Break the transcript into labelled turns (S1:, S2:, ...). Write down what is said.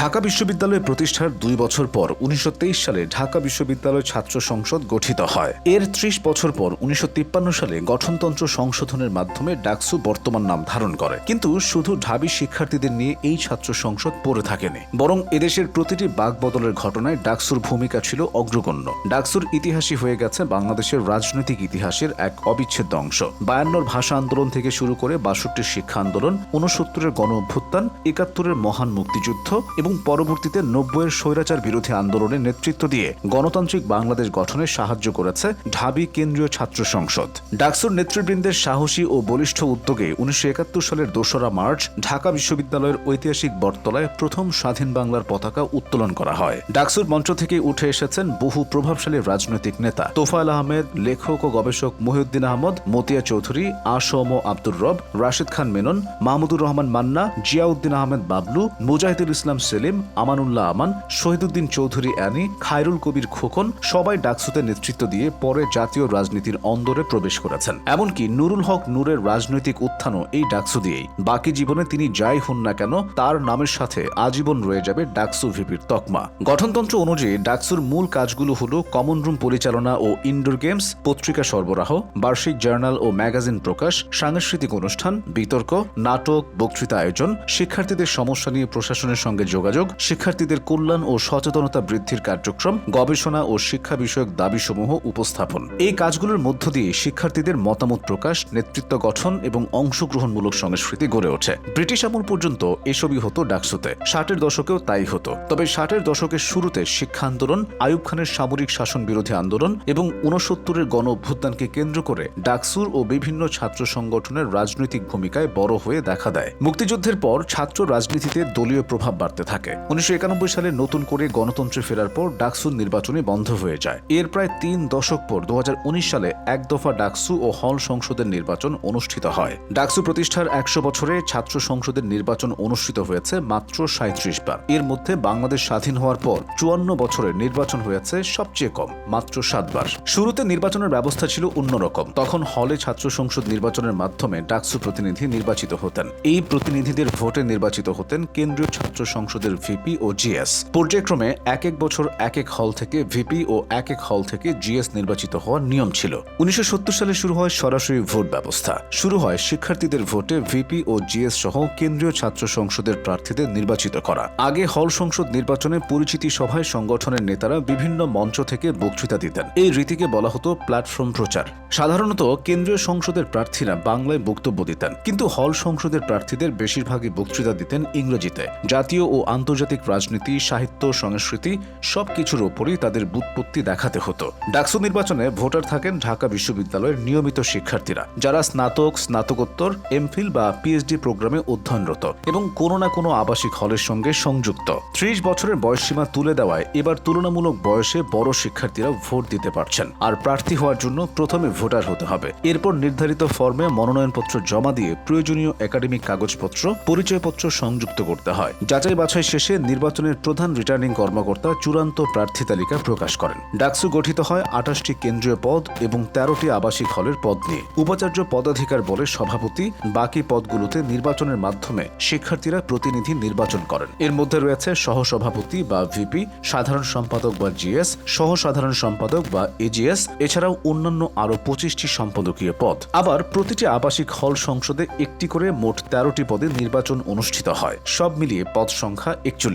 S1: ঢাকা বিশ্ববিদ্যালয় প্রতিষ্ঠার দুই বছর পর উনিশশো তেইশ সালে ঢাকা বিশ্ববিদ্যালয় ছাত্র সংসদ গঠিত হয়। এর ত্রিশ বছর পর উনিশশো তিপ্পান্ন সালে গঠনতন্ত্র সংশোধনের মাধ্যমে ডাকসু বর্তমান নাম ধারণ করে। কিন্তু শুধু ঢাবি শিক্ষার্থীদের নিয়ে এই ছাত্র সংসদ পড়ে থাকেনি, বরং এদেশের প্রতিটি বাকবদলের ঘটনায় ডাকসুর ভূমিকা ছিল অগ্রগণ্য। ডাকসুর ইতিহাসই হয়ে গেছে বাংলাদেশের রাজনৈতিক ইতিহাসের এক অবিচ্ছেদ্য অংশ। বায়ান্নর ভাষা আন্দোলন থেকে শুরু করে বাষট্টির শিক্ষা আন্দোলন উনসত্তরের গণ অভ্যুত্থান একাত্তরের মহান মুক্তিযুদ্ধ এবং পরবর্তীতে নব্বইয়ের স্বৈরাচার বিরোধী আন্দোলনে নেতৃত্ব দিয়ে গণতান্ত্রিক বাংলাদেশ গঠনে সাহায্য করেছে ঢাবি কেন্দ্রীয় ছাত্র সংসদ। ডাকসুর নেতৃবৃন্দের সাহসী ও বলিষ্ঠ উদ্যোগে উনিশশো একাত্তর সালের দোসরা মার্চ ঢাকা বিশ্ববিদ্যালয়ের ঐতিহাসিক বটতলায় প্রথম স্বাধীন বাংলার পতাকা উত্তোলন করা হয়। ডাকসুর মঞ্চ থেকে উঠে এসেছেন বহু প্রভাবশালী রাজনৈতিক নেতা। তোফায়েল আহমেদ, লেখক ও গবেষক মহিউদ্দিন আহমদ, মতিয়া চৌধুরী আসম আব্দুর রব, রাশিদ খান মেনন, মাহমুদুর রহমান মান্না, জিয়াউদ্দিন আহমেদ বাবলু, মুজাহিদুল ইসলাম সেলিম, আমানুল্লাহ আমান, শহীদুদ্দিন চৌধুরী অ্যানি, খায়রুল কবির খোকন সবাই ডাকসুতে নেতৃত্ব দিয়ে পরে জাতীয় রাজনীতির অন্দরে প্রবেশ করেছেন। এমনকি নুরুল হক নূরের রাজনৈতিক উত্থানও এই ডাকসু দিয়েই। বাকি জীবনে তিনি যাই হন না কেন, তার নামের সাথে আজীবন রয়ে যাবে ডাকসু ভিপির তকমা। গঠনতন্ত্র অনুযায়ী ডাকসুর মূল কাজগুলো হলো কমন রুম পরিচালনা ও ইনডোর গেমস, পত্রিকা সরবরাহ, বার্ষিক জার্নাল ও ম্যাগাজিন প্রকাশ, সাংস্কৃতিক অনুষ্ঠান, বিতর্ক, নাটক, বক্তৃতা আয়োজন, শিক্ষার্থীদের সমস্যা নিয়ে প্রশাসনের সঙ্গে যোগাযোগ শিক্ষার্থীদের কল্যাণ ও সচেতনতা বৃদ্ধির কার্যক্রম, গবেষণা ও শিক্ষা বিষয়ক দাবিসমূহ উপস্থাপন। এই কাজগুলোর মধ্য দিয়ে শিক্ষার্থীদের মতামত প্রকাশ, নেতৃত্ব গঠন এবং অংশগ্রহণমূলক সংস্কৃতি গড়ে ওঠে। ব্রিটিশ আমল পর্যন্ত এসবই হতো ডাকসুতে। ষাটের দশকেও তাই হতো। তবে ষাটের দশকের শুরুতে শিক্ষা আন্দোলন, আয়ুব খানের সামরিক শাসন বিরোধী আন্দোলন এবং উনসত্তরের গণ অভ্যুত্থানকে কেন্দ্র করে ডাকসুর ও বিভিন্ন ছাত্র সংগঠনের রাজনৈতিক ভূমিকায় বড় হয়ে দেখা দেয়। মুক্তিযুদ্ধের পর ছাত্র রাজনীতিতে দলীয় প্রভাব বাড়তে থাকে। উনিশশো একানব্বই সালে নতুন করে গণতন্ত্রে ফেরার পর ডাকসুর নির্বাচনে বন্ধ হয়ে যায়। এর প্রায় তিন দশক পর দু সালে এক দফা ডাকসু ও হল সংসদের নির্বাচন অনুষ্ঠিত হয়। ডাকসু প্রতিষ্ঠার একশো বছরে ছাত্র সংসদের নির্বাচন অনুষ্ঠিত হয়েছে মাত্র সাঁত্রিশ বার। এর মধ্যে বাংলাদেশ স্বাধীন হওয়ার পর চুয়ান্ন বছরের নির্বাচন হয়েছে সবচেয়ে কম, মাত্র সাতবার শুরুতে নির্বাচনের ব্যবস্থা ছিল অন্যরকম তখন হলে ছাত্র সংসদ নির্বাচনের মাধ্যমে ডাকসু প্রতিনিধি নির্বাচিত হতেন। এই প্রতিনিধিদের ভোটে নির্বাচিত হতেন কেন্দ্রীয় ছাত্র সংসদের ভিপি ও জিএস। পর্যায়ক্রমে এক এক বছর এক এক হল থেকে ভিপি ও এক এক হল থেকে জিএস নির্বাচিত হওয়ার নিয়ম ছিল। উনিশশো সালে শুরু হয় সরাসরি ভোট ব্যবস্থা। শুরু হয় শিক্ষার্থীদের ভোটে ভিপি ও জিএস সহ কেন্দ্রীয় ছাত্র সংসদের প্রার্থীদের নির্বাচিত করা। আগে হল সংসদ নির্বাচনে পরিচিতি সভায় সংগঠনের নেতারা বিভিন্ন মঞ্চ থেকে বক্তৃতা দিতেন। এই রীতিকে বলা হতো প্ল্যাটফর্ম প্রচার। সাধারণত কেন্দ্রীয় সংসদের প্রার্থীরা বাংলায় বক্তব্য দিতেন। কিন্তু হল সংসদের প্রার্থীদের বেশিরভাগই বক্তৃতা দিতেন ইংরেজিতে। জাতীয় ও আন্তর্জাতিক রাজনীতি, সাহিত্য, সংস্কৃতি সবকিছুর ওপরই তাদের বুৎপত্তি দেখাতে হতো। ডাকসু নির্বাচনে ভোটার থাকেন ঢাকা বিশ্ববিদ্যালয়ের নিয়মিত শিক্ষার্থীরা, যারা স্নাতক, স্নাতকোত্তর, এমফিল বা পিএইচডি প্রোগ্রামে অধ্যয়নরত এবং কোনো না কোনো আবাসিক হলের সঙ্গে সংযুক্ত। ত্রিশ বছরের বয়সসীমা তুলে দেওয়ায় এবার তুলনামূলক বয়সে বড় শিক্ষার্থীরা ভোট দিতে পারছেন আর প্রার্থী হওয়ার জন্য প্রথমে ভোটার হতে হবে। এরপর নির্ধারিত ফর্মে মনোনয়নপত্র জমা দিয়ে প্রয়োজনীয় একাডেমিক কাগজপত্র, পরিচয়পত্র সংযুক্ত করতে হয়। যাচাই বাছাই শেষে নির্বাচনের প্রধান রিটার্নিং কর্মকর্তা চূড়ান্ত প্রার্থী তালিকা প্রকাশ করেন। ডাকসু গঠিত হয় আঠাশটি কেন্দ্রীয় পদ এবং তেরোটি আবাসিক হলের পদ নিয়ে। উপাচার্য পদাধিকার বলে সভাপতি, বাকি পদগুলোতে নির্বাচনের মাধ্যমে শিক্ষার্থীরা প্রতিনিধি নির্বাচন করেন। এর মধ্যে রয়েছে সহসভাপতি বা ভিপি, সাধারণ সম্পাদক বা জিএস সহ সাধারণ সম্পাদক বা এজিএস, এছাড়াও অন্যান্য আরও পঁচিশটি সম্পাদকীয় পদ। আবার প্রতিটি আবাসিক হল সংসদে একটি করে মোট তেরোটি পদে নির্বাচন অনুষ্ঠিত হয়। সব মিলিয়ে পদ সংখ্যা रखा एक